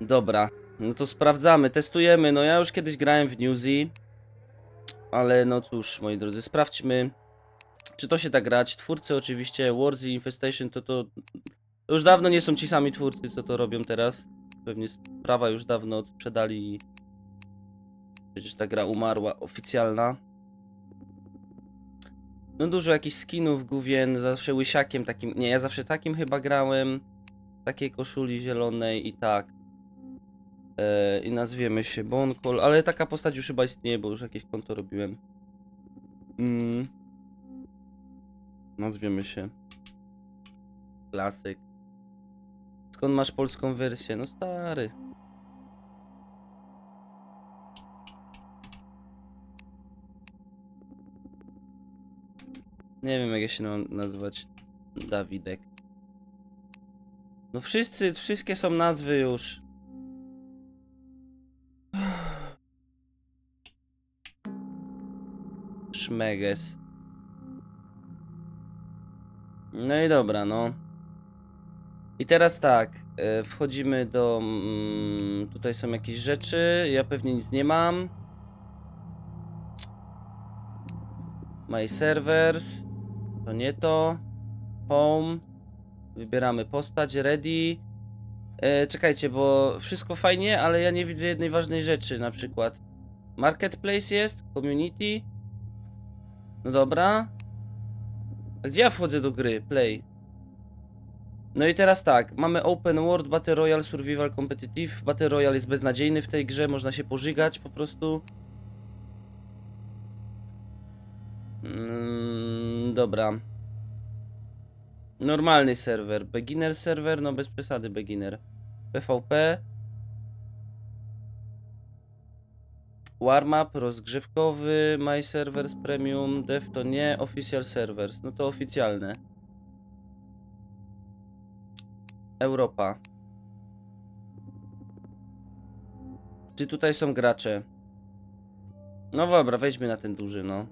Dobra, no to sprawdzamy, testujemy. No ja już kiedyś grałem w Newsy, ale no cóż, moi drodzy, sprawdźmy, czy to się da grać. Twórcy oczywiście, Warzy, Infestation, to to... Już dawno nie są ci sami twórcy, co to robią teraz. Pewnie sprawa już dawno sprzedali i... Przecież ta gra umarła, oficjalna. No dużo jakichś skinów, główien, zawsze łysiakiem takim... Nie, ja zawsze takim chyba grałem. Takiej koszuli zielonej i tak. E, I nazwiemy się Bonkol, ale taka postać już chyba istnieje, bo już jakieś konto robiłem. Mm. Nazwiemy się. Klasyk. Skąd masz polską wersję? No stary. Nie wiem jak ja się mam nazwać. Dawidek. No wszyscy, wszystkie są nazwy już. Szmeges. No i dobra, no. I teraz tak, e, wchodzimy do... Mm, tutaj są jakieś rzeczy, ja pewnie nic nie mam. My servers. To nie to. Home. Wybieramy postać, ready. E, czekajcie, bo wszystko fajnie, ale ja nie widzę jednej ważnej rzeczy, na przykład. Marketplace jest, community. No dobra. Gdzie ja wchodzę do gry? Play. No i teraz tak, mamy Open World, Battle Royale, Survival Competitive. Battle Royale jest beznadziejny w tej grze, można się pożygać po prostu. Mm, dobra. Normalny serwer. Beginner serwer, no bez przesady beginner. PvP. Warmup, rozgrzewkowy, My Servers Premium, Dev to nie, Official Servers, no to oficjalne. Europa. Czy tutaj są gracze? No dobra, wejdźmy na ten duży, no.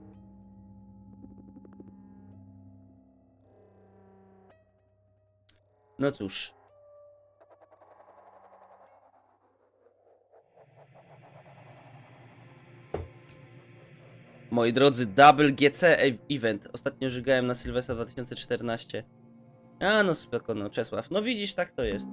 No cóż. Moi drodzy, Double GC Event. Ostatnio żygałem na Sylwestra 2014. A no spoko, no Czesław. No widzisz, tak to jest.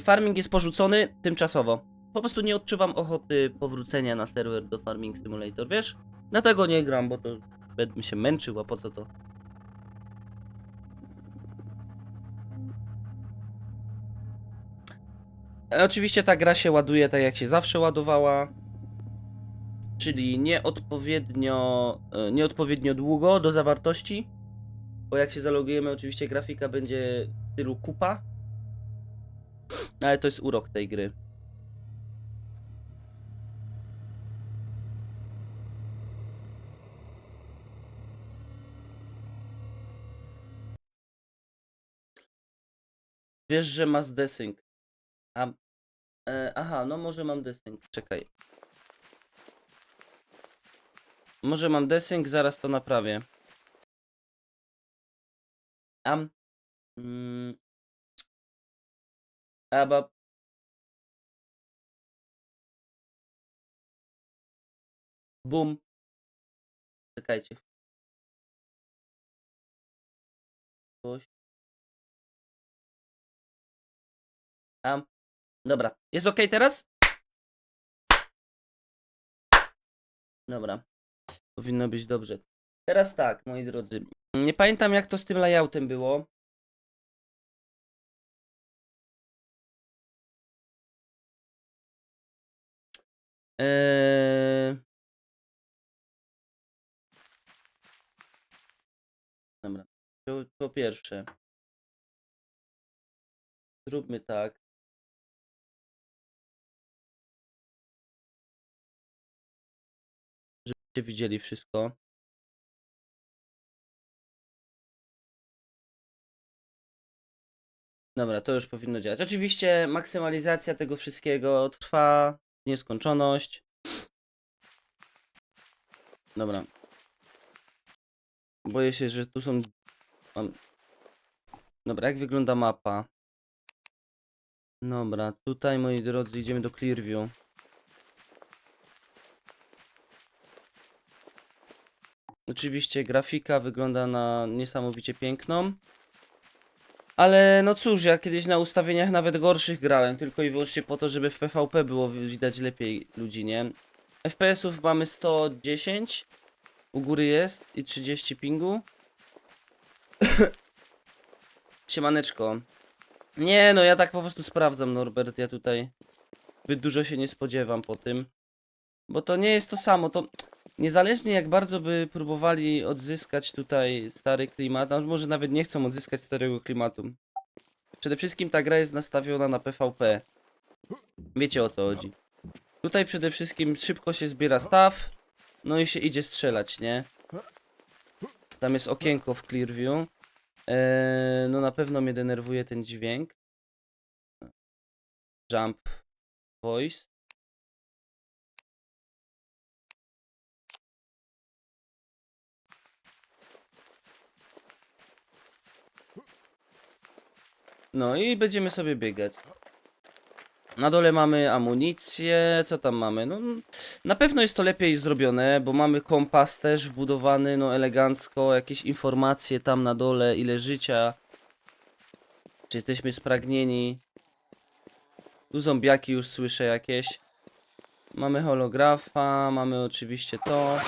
Farming jest porzucony? Tymczasowo. Po prostu nie odczuwam ochoty powrócenia na serwer do Farming Simulator, wiesz? Dlatego nie gram, bo to będę się męczył, a po co to? Oczywiście ta gra się ładuje tak jak się zawsze ładowała. Czyli nieodpowiednio, e, nieodpowiednio długo do zawartości. Bo jak się zalogujemy, oczywiście grafika będzie w stylu kupa. Ale to jest urok tej gry. Wiesz, że masz desync. A, e, aha, no może mam desync. Czekaj. Może mam desync, zaraz to naprawię. Am. Mm, aba. Bum. Czekajcie. Am. Dobra. Jest ok teraz? Dobra. Powinno być dobrze. Teraz tak, moi drodzy. Nie pamiętam jak to z tym layoutem było. Eee... Dobra. Po, po pierwsze. Zróbmy tak. Żebyście widzieli wszystko. Dobra, to już powinno działać. Oczywiście maksymalizacja tego wszystkiego trwa nieskończoność. Dobra. Boję się, że tu są... Dobra, jak wygląda mapa? Dobra, tutaj moi drodzy idziemy do Clearview. Oczywiście grafika wygląda na niesamowicie piękną. Ale no cóż, ja kiedyś na ustawieniach nawet gorszych grałem, tylko i wyłącznie po to, żeby w PvP było widać lepiej ludzi, nie? FPS-ów mamy 110, u góry jest i 30 pingu. Siemaneczko. Nie no, ja tak po prostu sprawdzam Norbert, ja tutaj zbyt dużo się nie spodziewam po tym. Bo to nie jest to samo, to niezależnie jak bardzo by próbowali odzyskać tutaj stary klimat, a może nawet nie chcą odzyskać starego klimatu. Przede wszystkim ta gra jest nastawiona na PvP. Wiecie o co chodzi. Tutaj przede wszystkim szybko się zbiera staw, no i się idzie strzelać, nie? Tam jest okienko w Clearview. Eee, no na pewno mnie denerwuje ten dźwięk. Jump voice. No i będziemy sobie biegać. Na dole mamy amunicję, co tam mamy? No, na pewno jest to lepiej zrobione, bo mamy kompas też wbudowany, no elegancko, jakieś informacje tam na dole, ile życia, czy jesteśmy spragnieni. Tu zombiaki już słyszę jakieś. Mamy holografa, mamy oczywiście to.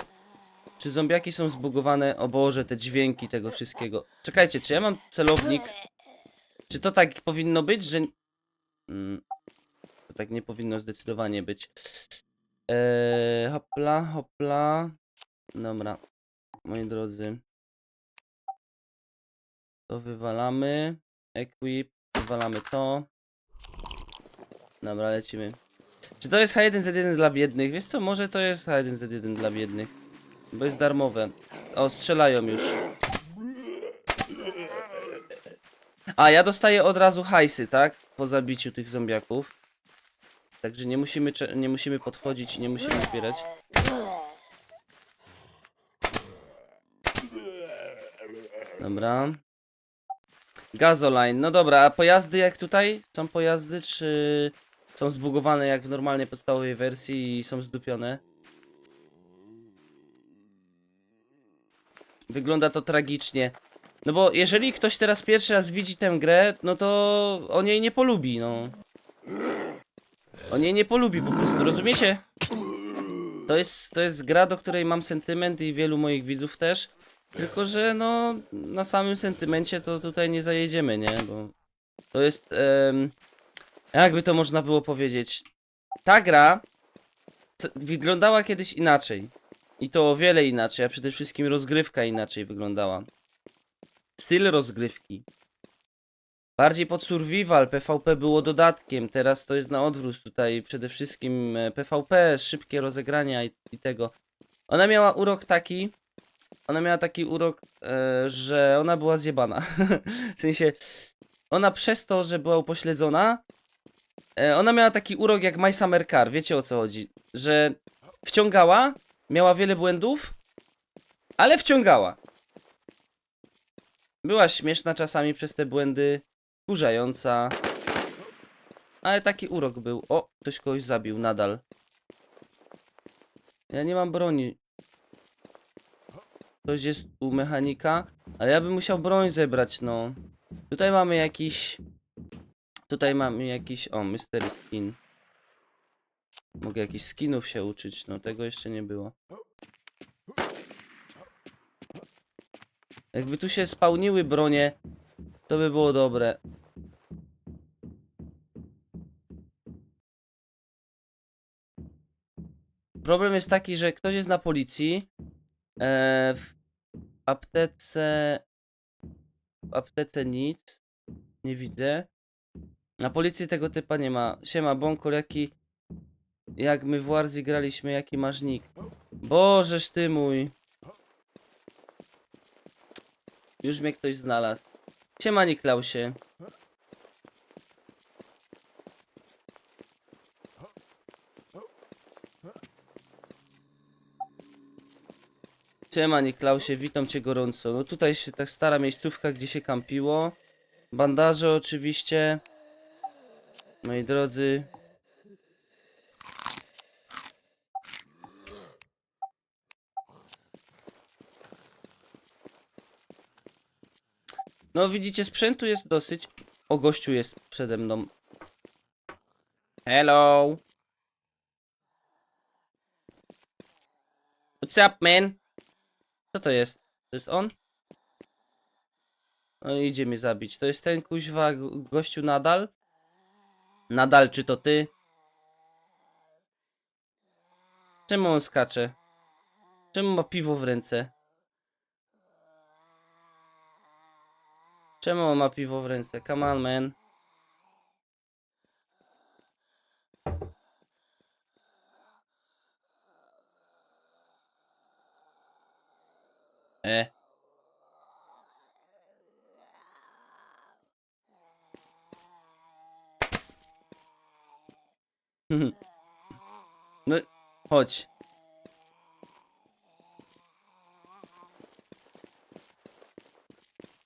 Czy zombiaki są zbugowane? O Boże, te dźwięki tego wszystkiego. Czekajcie, czy ja mam celownik? Czy to tak powinno być, że... Mm, to tak nie powinno zdecydowanie być. Eee, hopla, hopla. Dobra, moi drodzy. To wywalamy. Equip, wywalamy to. Dobra, lecimy. Czy to jest H1Z1 dla biednych? Wiesz co, może to jest H1Z1 dla biednych. Bo jest darmowe. O, strzelają już. A, ja dostaję od razu hajsy, tak? Po zabiciu tych zombiaków. Także nie musimy, nie musimy podchodzić i nie musimy zbierać. Dobra. Gazoline, no dobra, a pojazdy jak tutaj? Są pojazdy, czy są zbugowane jak w normalnej podstawowej wersji i są zdupione? Wygląda to tragicznie. No bo jeżeli ktoś teraz pierwszy raz widzi tę grę, no to on jej nie polubi, no. On jej nie polubi po prostu, rozumiecie? To jest, to jest gra, do której mam sentyment i wielu moich widzów też. Tylko, że no, na samym sentymencie to tutaj nie zajedziemy, nie? Bo to jest, em, jakby to można było powiedzieć. Ta gra wyglądała kiedyś inaczej. I to o wiele inaczej, a przede wszystkim rozgrywka inaczej wyglądała. Styl rozgrywki. Bardziej pod survival, PvP było dodatkiem, teraz to jest na odwrót tutaj, przede wszystkim e, PvP, szybkie rozegrania i, i tego. Ona miała urok taki, ona miała taki urok, e, że ona była zjebana. w sensie, ona przez to, że była upośledzona, e, ona miała taki urok jak My Summer Car, wiecie o co chodzi, że wciągała, miała wiele błędów, ale wciągała. Była śmieszna czasami przez te błędy, kurzająca. Ale taki urok był. O, ktoś kogoś zabił nadal. Ja nie mam broni. Ktoś jest u mechanika, ale ja bym musiał broń zebrać, no. Tutaj mamy jakiś... Tutaj mamy jakiś... O, mystery skin. Mogę jakichś skinów się uczyć, no tego jeszcze nie było. Jakby tu się spełniły bronie, to by było dobre. Problem jest taki, że ktoś jest na policji. E, w aptece. W aptece nic. Nie widzę. Na policji tego typa nie ma. Siema, Bąkol, jaki. Jak my w Warzy graliśmy, jaki masz nick? Bożeż ty mój. Już mnie ktoś znalazł. Siema Niklausie. Siema Niklausie, witam cię gorąco. No tutaj się tak stara miejscówka, gdzie się kampiło. Bandaże oczywiście. Moi drodzy. No widzicie, sprzętu jest dosyć. O, gościu jest przede mną. Hello. What's up, man? Co to jest? To jest on? No idzie mnie zabić. To jest ten kuźwa go- gościu nadal? Nadal, czy to ty? Czemu on skacze? Czemu ma piwo w ręce? Czemu on ma piwo w ręce? Come on, man. E. No, chodź.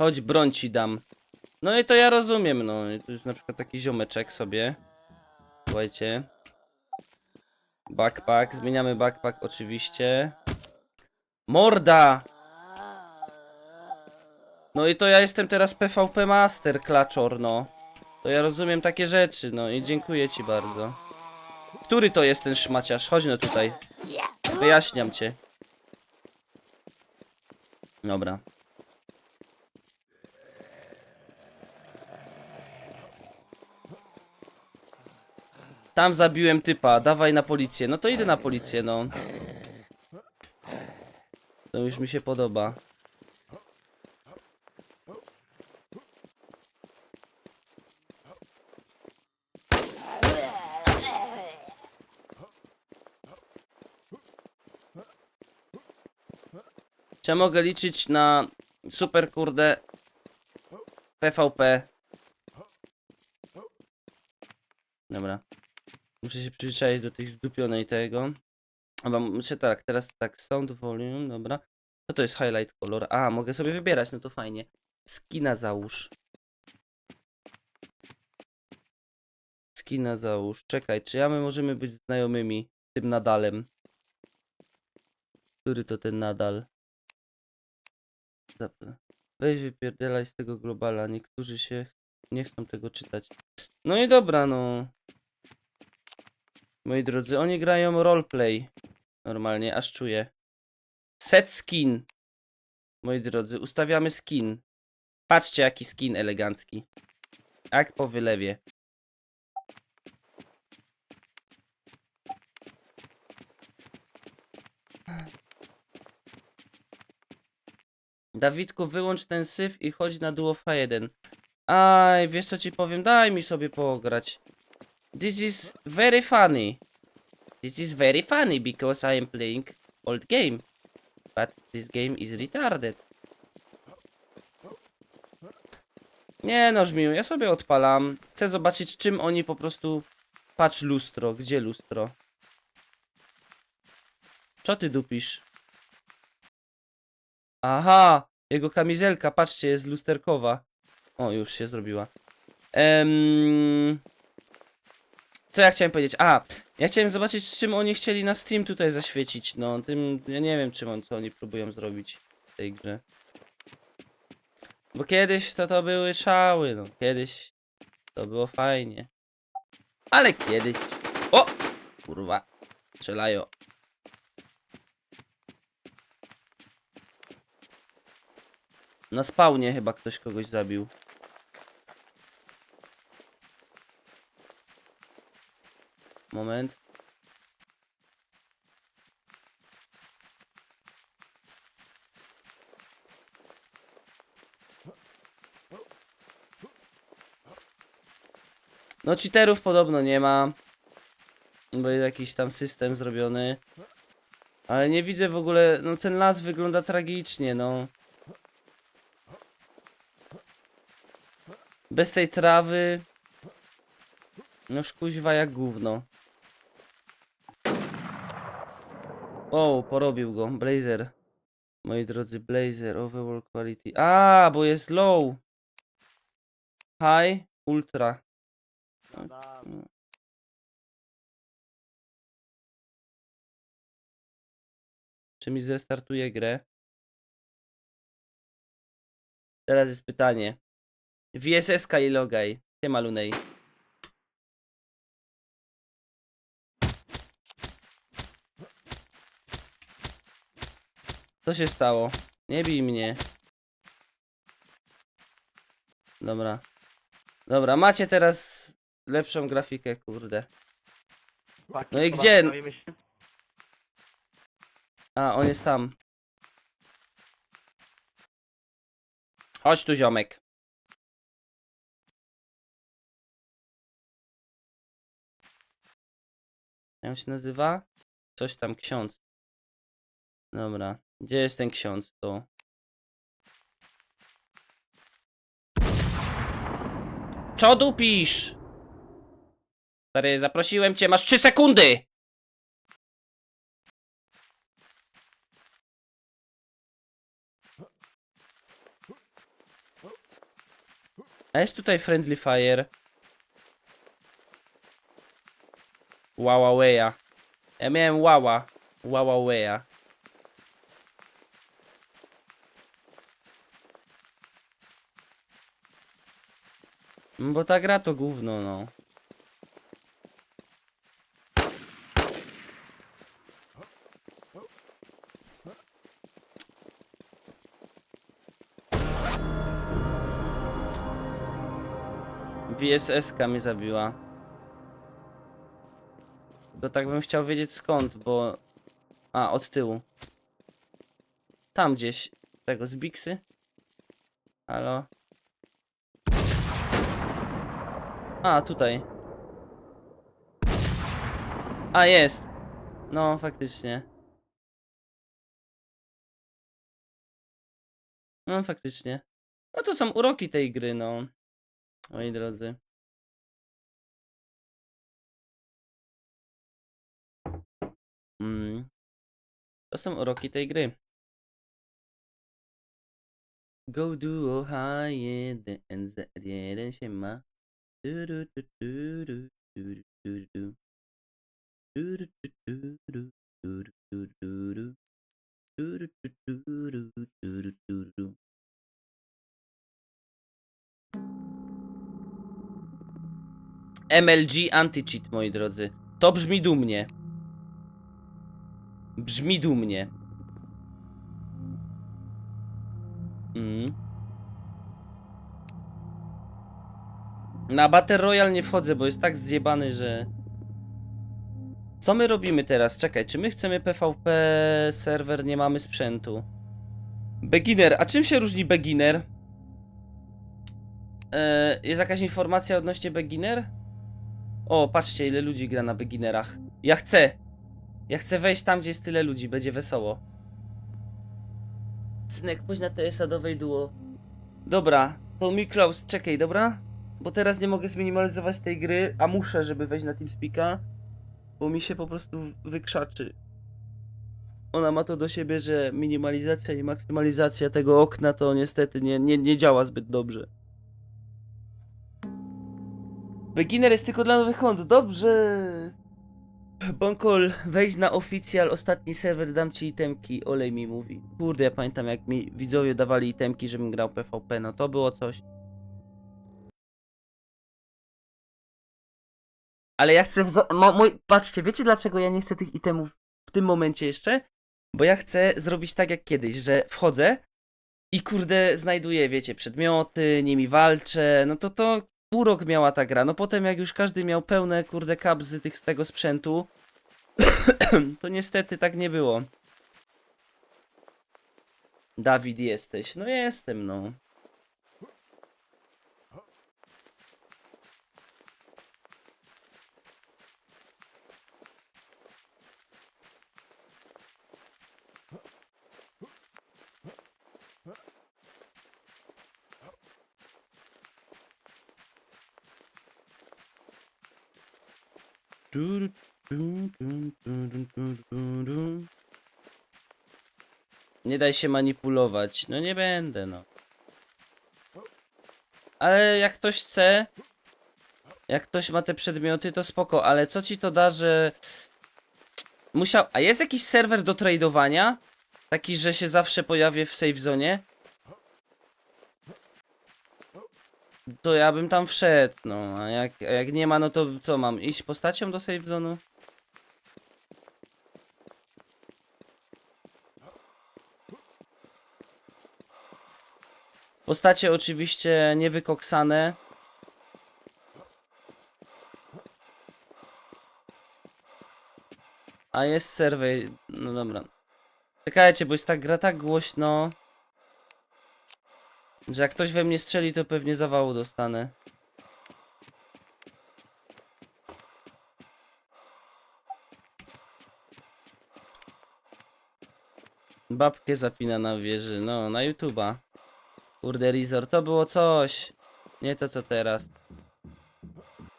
Chodź, broń ci dam. No i to ja rozumiem, no. Tu jest na przykład taki ziomeczek sobie. Słuchajcie. Backpack, zmieniamy backpack oczywiście. Morda! No i to ja jestem teraz PvP Master, klaczor, no. To ja rozumiem takie rzeczy, no i dziękuję ci bardzo. Który to jest ten szmaciarz? Chodź no tutaj. Wyjaśniam cię. Dobra. Tam zabiłem typa, dawaj na policję. No to idę na policję, no. To już mi się podoba. Czy mogę liczyć na super kurde PvP? Dobra. Muszę się przyzwyczaić do tych zdupionej tego. Chyba muszę tak, teraz tak, sound volume, dobra. Co to jest highlight color? A, mogę sobie wybierać, no to fajnie. Skina załóż. Skina załóż. Czekaj, czy ja my możemy być znajomymi tym nadalem? Który to ten nadal? Weź wypierdalaj z tego globala, niektórzy się nie chcą tego czytać. No i dobra, no. Moi drodzy, oni grają roleplay. Normalnie, aż czuję. Set skin. Moi drodzy, ustawiamy skin. Patrzcie, jaki skin elegancki. Jak po wylewie. Dawidku, wyłącz ten syf i chodź na duo F1. Aj, wiesz co ci powiem? Daj mi sobie pograć. This is very funny. This is very funny because I am playing old game. But this game is retarded. Nie no, Żmiu, ja sobie odpalam. Chcę zobaczyć czym oni po prostu... Patrz lustro, gdzie lustro? Co ty dupisz? Aha, jego kamizelka, patrzcie, jest lusterkowa. O, już się zrobiła. Em, Co ja chciałem powiedzieć? A, ja chciałem zobaczyć, czym oni chcieli na Steam tutaj zaświecić. No, tym, ja nie wiem, czym on, co oni próbują zrobić w tej grze. Bo kiedyś to to były szały, no, kiedyś to było fajnie. Ale kiedyś... O! Kurwa, strzelają. Na spawnie chyba ktoś kogoś zabił. Moment. No cheaterów podobno nie ma. Bo jest jakiś tam system zrobiony. Ale nie widzę w ogóle, no ten las wygląda tragicznie, no. Bez tej trawy. No szkuźwa jak gówno. O, porobił go. Blazer. Moi drodzy, Blazer, overall quality. A, bo jest low. High, ultra. Czy mi zrestartuje grę? Teraz jest pytanie. VSS i logaj. Siema Lunej. Co się stało? Nie bij mnie. Dobra. Dobra, macie teraz lepszą grafikę, kurde. No i gdzie? A, on jest tam. Chodź tu, ziomek. Jak on się nazywa? Coś tam, ksiądz. Dobra. Gdzie jest ten ksiądz? Tu. Czodu pisz! Stary, zaprosiłem cię, masz 3 sekundy! A jest tutaj Friendly Fire. Wawaweya. Ja miałem Wawa. Wawaweya. Bo ta gra to gówno, no. VSS-ka mnie zabiła. To tak bym chciał wiedzieć skąd, bo... A, od tyłu. Tam gdzieś. Tego, z Bixy? Halo? A, tutaj. A, jest. No, faktycznie. No, faktycznie. No to są uroki tej gry, no. Moi drodzy. Mm. To są uroki tej gry. Go duo high NZ jeden się ma. MLG Anti-Cheat, moi drodzy. To brzmi dumnie. Brzmi dumnie. Mm. Na Battle Royale nie wchodzę, bo jest tak zjebany, że... Co my robimy teraz? Czekaj, czy my chcemy PvP serwer, nie mamy sprzętu? Beginner, a czym się różni beginner? E, jest jakaś informacja odnośnie beginner? O, patrzcie ile ludzi gra na beginnerach. Ja chcę! Ja chcę wejść tam, gdzie jest tyle ludzi, będzie wesoło. Synek, pójdź na tej sadowej duo. Dobra, to mi close, czekaj, dobra? Bo teraz nie mogę zminimalizować tej gry, a muszę, żeby wejść na TeamSpeaka, bo mi się po prostu wykrzaczy. Ona ma to do siebie, że minimalizacja i maksymalizacja tego okna to niestety nie, nie, nie działa zbyt dobrze. Beginner jest tylko dla nowych kont, dobrze! Bonkol, wejdź na oficjal, ostatni serwer, dam ci itemki, olej mi mówi. Kurde, ja pamiętam jak mi widzowie dawali itemki, żebym grał PvP, no to było coś. Ale ja chcę, wzo- mo, mój, patrzcie, wiecie dlaczego ja nie chcę tych itemów w tym momencie jeszcze? Bo ja chcę zrobić tak jak kiedyś, że wchodzę i kurde znajduję, wiecie, przedmioty, nimi walczę, no to to urok miała ta gra. No potem jak już każdy miał pełne kurde kabzy tych, tego sprzętu, to niestety tak nie było. Dawid jesteś. No jestem, no. Nie daj się manipulować. No nie będę, no. Ale jak ktoś chce, jak ktoś ma te przedmioty, to spoko, ale co ci to da, że musiał... A jest jakiś serwer do tradowania? Taki, że się zawsze pojawię w save zone? To ja bym tam wszedł, no, a jak, a jak nie ma, no to co, mam iść postacią do save zone'u? Postacie oczywiście niewykoksane. A jest survey, no dobra. Czekajcie, bo jest tak gra tak głośno, że jak ktoś we mnie strzeli, to pewnie zawału dostanę. Babkę zapina na wieży, no, na YouTube'a. Kurde, resort, to było coś. Nie to co teraz.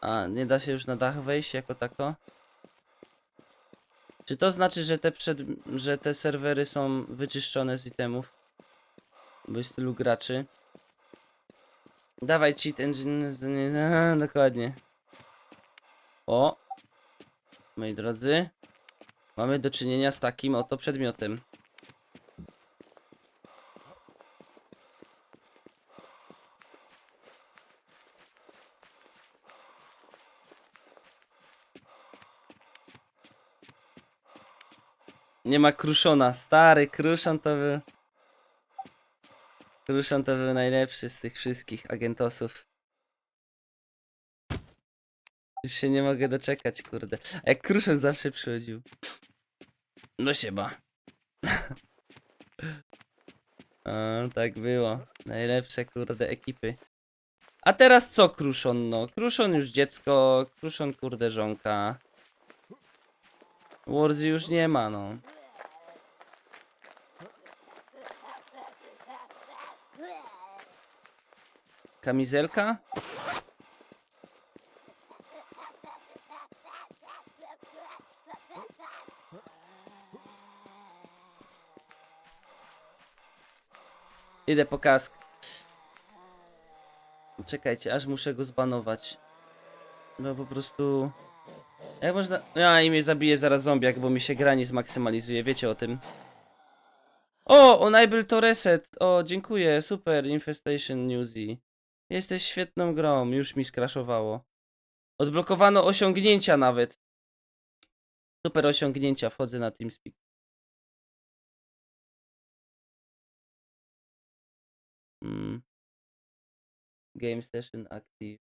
A, nie da się już na dach wejść jako tako? Czy to znaczy, że te, przed... że te serwery są wyczyszczone z itemów? Bo jest tylu graczy. Dawaj cheat engine. Aha, Dokładnie. O! Moi drodzy. Mamy do czynienia z takim oto przedmiotem. Nie ma Kruszona. Stary Kruszon to był... Kruszon to był najlepszy z tych wszystkich agentosów. Już się nie mogę doczekać, kurde. A jak Kruszon zawsze przychodził. No siema. O, tak było. Najlepsze, kurde, ekipy. A teraz co Kruszon, no? Kruszon już dziecko, Kruszon, kurde, żonka. Warzy już nie ma, no. Kamizelka? Idę po kask. Czekajcie, aż muszę go zbanować. No po prostu... Jak można... Ja i mnie zabije zaraz zombiak, bo mi się gra nie zmaksymalizuje, wiecie o tym. O, enable to reset. O, dziękuję, super, Infestation Newsy. Jesteś świetną grą, już mi skraszowało. Odblokowano osiągnięcia nawet. Super osiągnięcia, wchodzę na TeamSpeak. Mm. Game session active.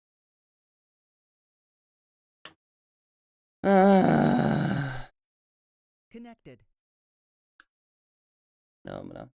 Ah, Connected. dobra.